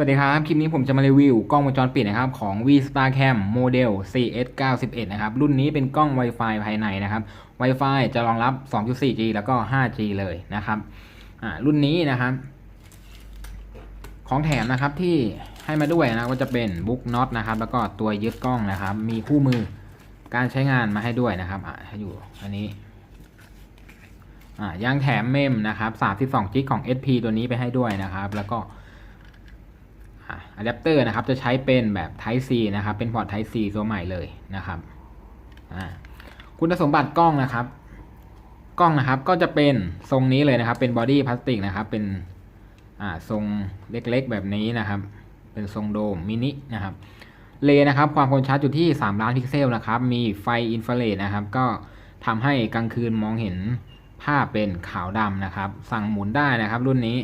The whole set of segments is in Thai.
วัสดีครับ คลิปนี้ผมจะมารีวิวกล้องวงจรปิดนะครับของ V Star Cam โมเดล CS 91นะครับ รุ่นนี้เป็นกล้อง Wi-Fi ภายในนะครับ Wi-Fi จะรองรับ 2.4G แล้วก็ 5G เลยนะครับอ่ารุ่นนี้นะครับ ของแถมนะครับที่ให้มาด้วยนะก็จะเป็นบุ๊กน็อตนะครับ แล้วก็ตัวยึดกล้องนะครับ มีคู่มือการใช้งานมาให้ด้วยนะครับอ่าให้อยู่อันนี้อ่ายังแถมเมมนะครับ32จิกของ SP ตัวนี้ไปให้ด้วยนะครับ แล้วก็ อะแดปเตอร์นะครับจะใช้เป็นแบบ Type C นะครับ เป็นพอร์ต Type C ตัวใหม่เลยนะครับคุณสมบัติกล้องนะครับ กล้องนะครับก็จะเป็นทรงนี้เลยนะครับ เป็นบอดี้พลาสติกนะครับ เป็นทรงเล็กๆแบบนี้นะครับ เป็นทรงโดมมินินะครับ เลนะครับ ความคมชัดอยู่ที่ 3 ล้านพิกเซลนะครับ มีไฟอินฟราเรดนะครับ ก็ทำให้กลางคืนมองเห็นภาพเป็นขาวดำนะครับ สั่งหมุนได้นะครับ รุ่นนี้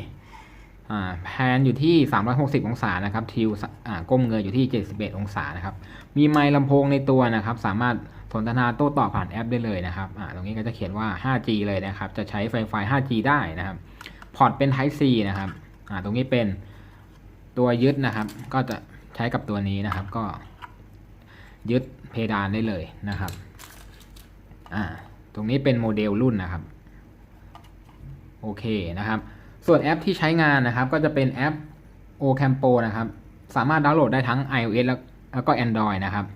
แพนอยู่ที่ 360 องศานะครับทิวก้มเงยอยู่ที่ 71 องศานะครับมีไมค์ลำโพงในตัวนะครับ สามารถสนทนาโต้ตอบผ่านแอปได้เลยนะครับตรงนี้ก็จะเขียนว่า 5G เลยนะครับ จะใช้ไฟไฟ 5G ได้นะครับพอร์ตเป็น Type C นะครับตรงนี้เป็นตัวยึดนะครับ ก็จะใช้กับตัวนี้นะครับก็ยึดเพดานได้เลยนะครับตรงนี้เป็นโมเดลรุ่นนะครับ โอเคนะครับ ส่วนแอปที่ใช้งานนะครับ ก็จะเป็นแอป Ocampo นะครับ สามารถดาวน์โหลดได้ทั้ง iOS แล้วแล้วก็ Android นะครับ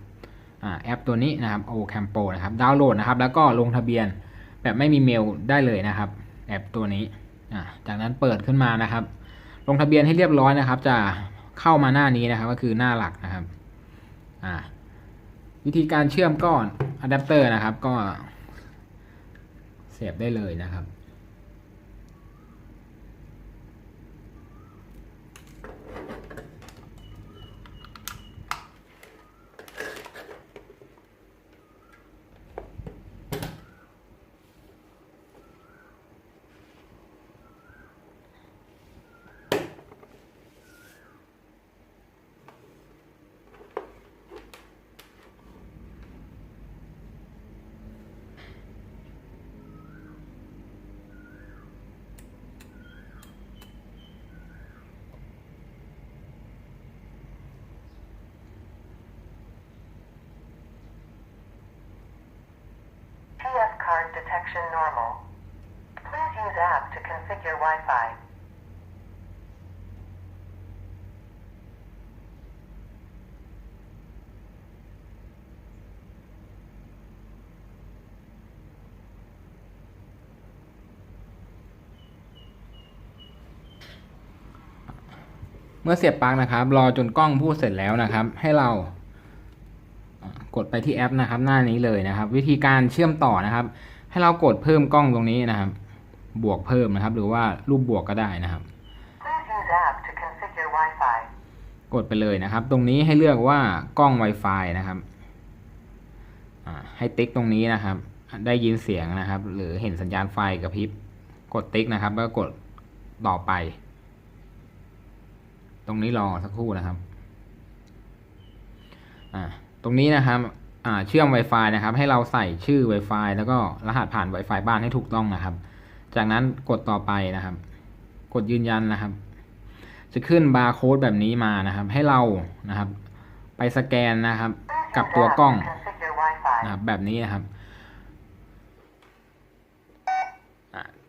อแอปตัวนี้นะครับ Ocampo นะครับ ดาวน์โหลดนะครับ แล้วก็ลงทะเบียนแบบไม่มีเมลได้เลยนะครับ แอปตัวนี้ จากนั้นเปิดขึ้นมานะครับ ลงทะเบียนให้เรียบร้อยนะครับ จะเข้ามาหน้านี้นะครับ ก็คือหน้าหลักนะครับ วิธีการเชื่อมก้อนอะแดปเตอร์นะครับ ก็เสียบได้เลยนะครับ TF card detection normal. Please use app to configure Wi-Fi. เมื่อเสียบปลั๊กนะครับ รอจนกล้องพูดเสร็จแล้วนะครับ ให้เรา กดไปที่แอปนะครับ หน้านี้เลยนะครับ วิธีการเชื่อมต่อนะครับ ให้เรากดเพิ่มกล้องตรงนี้นะครับ บวกเพิ่มนะครับ หรือว่ารูปบวกก็ได้นะครับ Please use app to configure Wi-Fi. กดไปเลยนะครับ ตรงนี้ให้เลือกว่ากล้อง Wi-Fi นะครับอ่าให้ติ๊กตรงนี้นะครับ ได้ยินเสียงนะครับ หรือเห็นสัญญาณไฟกระพริบ กดติ๊กนะครับ แล้วก็กดต่อไป ตรงนี้รอสักครู่นะครับ อ่า ตรงนี้นะครับเชื่อม Wi-Fi นะครับ ให้เราใส่ชื่อ Wi-Fi แล้วก็รหัสผ่าน Wi-Fi บ้านให้ถูกต้องนะครับ จากนั้นกดต่อไปนะครับ กดยืนยันนะครับ จะขึ้นบาร์โค้ดแบบนี้มานะครับ ให้เรานะครับ ไปสแกนนะครับ กับตัวกล้องนะครับแบบนี้นะครับ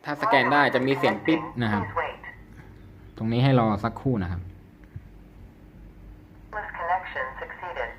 ถ้าสแกนได้จะมีเสียงปิ๊บนะครับ ตรงนี้ให้รอสักครู่นะครับ Wireless connection succeeded.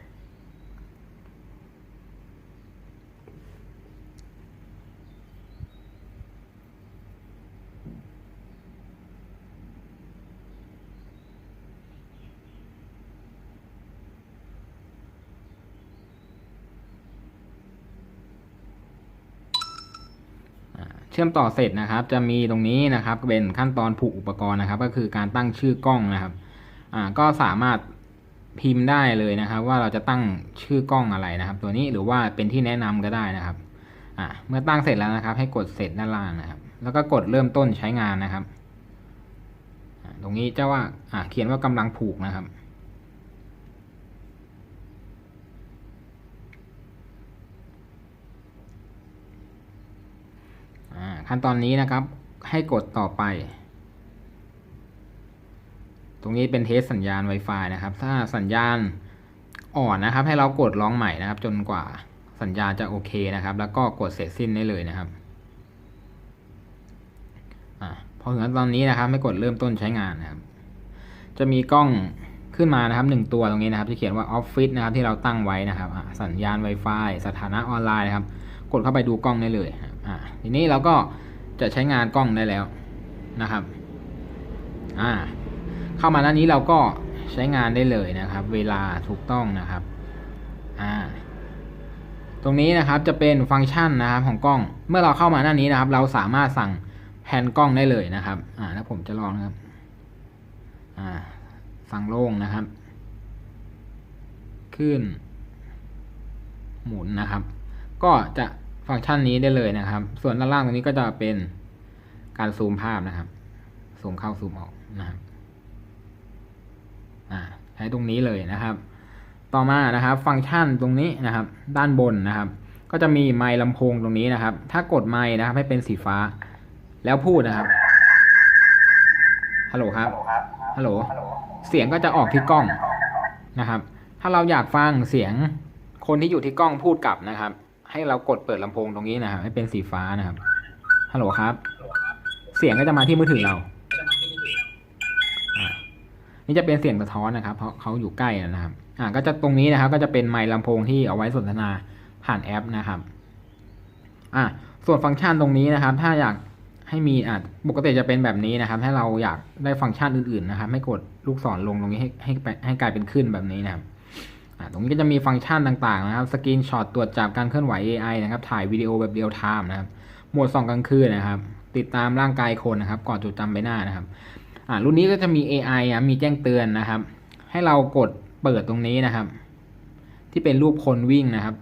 อ่าเชื่อมต่อเสร็จนะครับ จะมีตรงนี้นะครับเป็นขั้นตอนผูกอุปกรณ์นะครับ ก็คือการตั้งชื่อกล้องนะครับอ่าก็สามารถพิมพ์ได้เลยนะครับ ว่าเราจะตั้งชื่อกล้องอะไรนะครับ ตัวนี้หรือว่าเป็นที่แนะนำก็ได้นะครับอ่าเมื่อตั้งเสร็จแล้วนะครับ ให้กดเสร็จด้านล่างนะครับ แล้วก็กดเริ่มต้นใช้งานนะครับ ตรงนี้จะว่าอ่าเขียนว่ากำลังผูกนะครับ ขั้นตอนนี้นะครับให้กดต่อไป ตรงนี้เป็นเทสสัญญาณ Wi-Fi นะครับ ถ้าสัญญาณอ่อนนะครับ ให้เรากดร้องใหม่นะครับ จนกว่าสัญญาณจะโอเคนะครับ แล้วก็กดเสร็จสิ้นได้เลยนะครับอพอถึงตอนนี้นะครับไม่กดเริ่มต้นใช้งานนะครับ จะมีกล้องขึ้นมานะครับหนึ่งตัวตรงนี้นะครับที่เขียนว่าออฟฟิศนะครับที่เราตั้งไว้นะครับสัญญาณ Wi-Fi สถานะออนไลน์นะครับ กดเข้าไปดูกล้องได้เลยนะครับอ่าทีนี้เราก็จะใช้งานกล้องได้แล้วนะครับอ่าเข้ามาหน้านี้เราก็ใช้งานได้เลยนะครับ เวลาถูกต้องนะครับอ่าตรงนี้นะครับจะเป็นฟังก์ชันนะครับของกล้อง เมื่อเราเข้ามาหน้านี้นะครับ เราสามารถสั่งแผนกล้องได้เลยนะครับ อ่าแล้วผมจะลองนะครับ อ่า สั่งโล่งนะครับ ขึ้น หมุนนะครับ ก็จะ ฟังก์ชันนี้ได้เลยนะครับ ส่วนด้านล่างตรงนี้ก็จะเป็นการซูมภาพนะครับ ซูมเข้าซูมออกนะครับใช้ตรงนี้เลยนะครับ ต่อมานะครับ ฟังก์ชันตรงนี้นะครับ ด้านบนนะครับ ก็จะมีไมค์ลำโพงตรงนี้นะครับ ถ้ากดไมค์นะครับ ให้เป็นสีฟ้า แล้วพูดนะครับ ฮัลโหลครับ ฮัลโหล เสียงก็จะออกที่กล้องนะครับ ถ้าเราอยากฟังเสียงคนที่อยู่ที่กล้องพูดกลับนะครับ ให้เรากดเปิดลำโพงตรงนี้นะครับให้เป็นสีฟ้านะครับฮัลโหลครับ เสียงก็จะมาที่มือถือเราอนี่จะเป็นเสียงสะท้อนนะครับ เพราะเขาอยู่ใกล้นะครับ อ่าก็จะตรงนี้นะครับ ก็จะเป็นไมค์ลำโพงที่เอาไว้สนทนาผ่านแอปนะครับอ่าส่วนฟังก์ชันตรงนี้นะครับ ถ้าอยากให้มีอ่าปกติจะเป็นแบบนี้นะครับ ถ้าเราอยากได้ฟังก์ชันอื่นๆนะครับ ให้กดลูกศรลงตรงนี้ให้ให้ให้กลายเป็นขึ้นแบบนี้นะครับ ตรงนี้ก็จะมีฟังก์ชันต่างๆนะครับ สกรีนช็อตตรวจจับการเคลื่อนไหว AI นะครับ ถ่ายวิดีโอแบบเรียลไทม์นะครับ โหมดส่องกลางคืนนะครับ ติดตามร่างกายคนนะครับ ก่อนจดจำใบหน้านะครับ อ่า รุ่นนี้ก็จะมี AI อะมีแจ้งเตือนนะครับ ให้เรากดเปิดตรงนี้นะครับ ที่เป็นรูปคนวิ่งนะครับ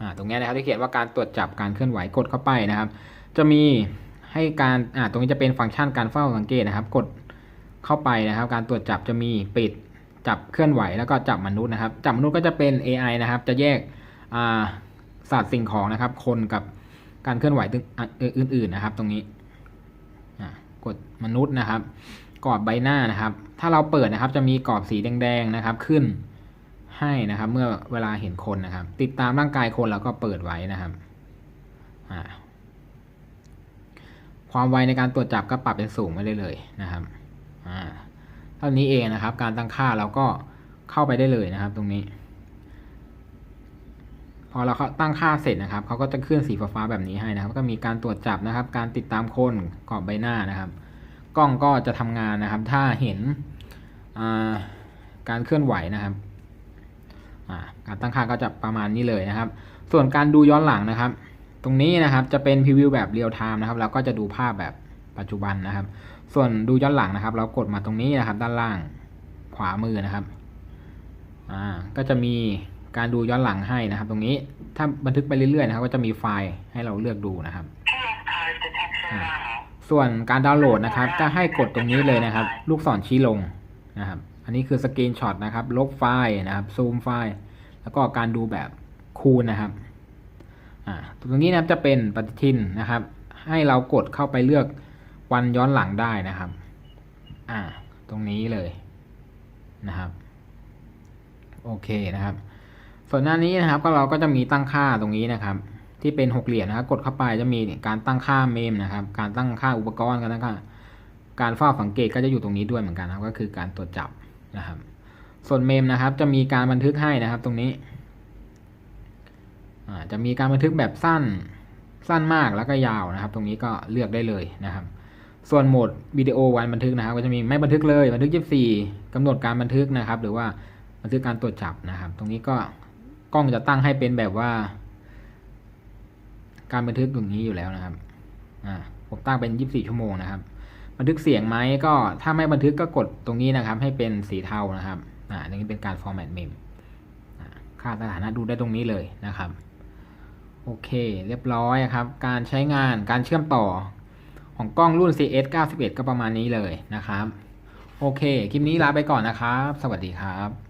อ่า ตรงนี้นะครับที่เขียนว่าการตรวจจับการเคลื่อนไหว กดเข้าไปนะครับ จะมีให้การ อ่า ตรงนี้จะเป็นฟังก์ชันการเฝ้าสังเกตนะครับ กดเข้าไปนะครับ การตรวจจับจะมีปิด จับเคลื่อนไหวแล้วก็จับมนุษย์นะครับ จับมนุษย์ก็จะเป็น AI นะครับ จะแยกอ่าสัตว์สิ่งของนะครับ คนกับการเคลื่อนไหวตึงอะอื่นๆนะครับ ตรงนี้กดมนุษย์นะครับกรอบใบหน้านะครับ ถ้าเราเปิดนะครับ จะมีกรอบสีแดงๆนะครับ ขึ้นให้นะครับ เมื่อเวลาเห็นคนนะครับ ติดตามร่างกายคนเราก็เปิดไว้นะครับความไวในการตรวจจับก็ปรับเป็นสูงไว้เลยเลยนะครับ เท่านี้เองนะครับ การตั้งค่าเราก็เข้าไปได้เลยนะครับ ตรงนี้ พอเราตั้งค่าเสร็จนะครับเขาก็จะขึ้นสีฟ้าแบบนี้ให้นะครับ ก็มีการตรวจจับนะครับ การติดตามคนกรอบใบหน้านะครับ กล้องก็จะทำงานนะครับ ถ้าเห็นการเคลื่อนไหวนะครับการตั้งค่าก็จะประมาณนี้เลยนะครับ ส่วนการดูย้อนหลังนะครับ ตรงนี้นะครับจะเป็นพรีวิวแบบเรียลไทม์นะครับเราก็จะดูภาพแบบปัจจุบันนะครับ ส่วนดูย้อนหลังนะครับ เรากดมาตรงนี้นะครับ ด้านล่างขวามือนะครับอ่าก็จะมีการดูย้อนหลังให้นะครับ ตรงนี้ถ้าบันทึกไปเรื่อยๆนะครับ ก็จะมีไฟล์ให้เราเลือกดูนะครับส่วนการดาวน์โหลดนะครับจะให้กดตรงนี้เลยนะครับ ลูกศรชี้ลงนะครับ อันนี้คือสกรีนช็อตนะครับ ลบไฟล์นะครับซูมไฟล์ แล้วก็การดูแบบคูณนะครับอ่าตรงนี้นะครับจะเป็นปฏิทินนะครับ ให้เรากดเข้าไปเลือก วันย้อนหลังได้นะครับ อ่า ตรงนี้เลยนะครับ โอเคนะครับ ส่วนหน้านี้นะครับ ก็เราก็จะมีตั้งค่าตรงนี้นะครับ ที่เป็นหกเหลี่ยมนะครับ กดเข้าไปจะมีการตั้งค่าเมมนะครับ การตั้งค่าอุปกรณ์การตั้งค่าการเฝ้าสังเกตก็จะอยู่ตรงนี้ด้วยเหมือนกันนะครับ ก็คือการตรวจจับนะครับ ส่วนเมมนะครับ จะมีการบันทึกให้นะครับ ตรงนี้จะมีการบันทึกแบบสั้นสั้นมากแล้วก็ยาวนะครับ ตรงนี้ก็เลือกได้เลยนะครับ ส่วนโหมดวิดีโอวันบันทึกนะครับ ก็จะมีไม่บันทึกเลยบันทึก 24กำหนดการบันทึกนะครับ หรือว่าบันทึกการตรวจจับนะครับ ตรงนี้ก็กล้องจะตั้งให้เป็นแบบว่า การบันทึกตรงนี้อยู่แล้วนะครับอ่าผมตั้งเป็น 24 ชั่วโมงนะครับ บันทึกเสียงไหมก็ถ้าไม่บันทึกก็กดตรงนี้นะครับ ให้เป็นสีเทานะครับอ่าอันนี้เป็นการ format mem ค่าสถานะดูได้ตรงนี้เลยนะครับโอเค เรียบร้อยครับ การใช้งานการเชื่อมต่อ ของกล้องรุ่น CS 91 ก็ประมาณนี้เลยนะครับ โอเค คลิปนี้ลาไปก่อนนะครับ สวัสดีครับ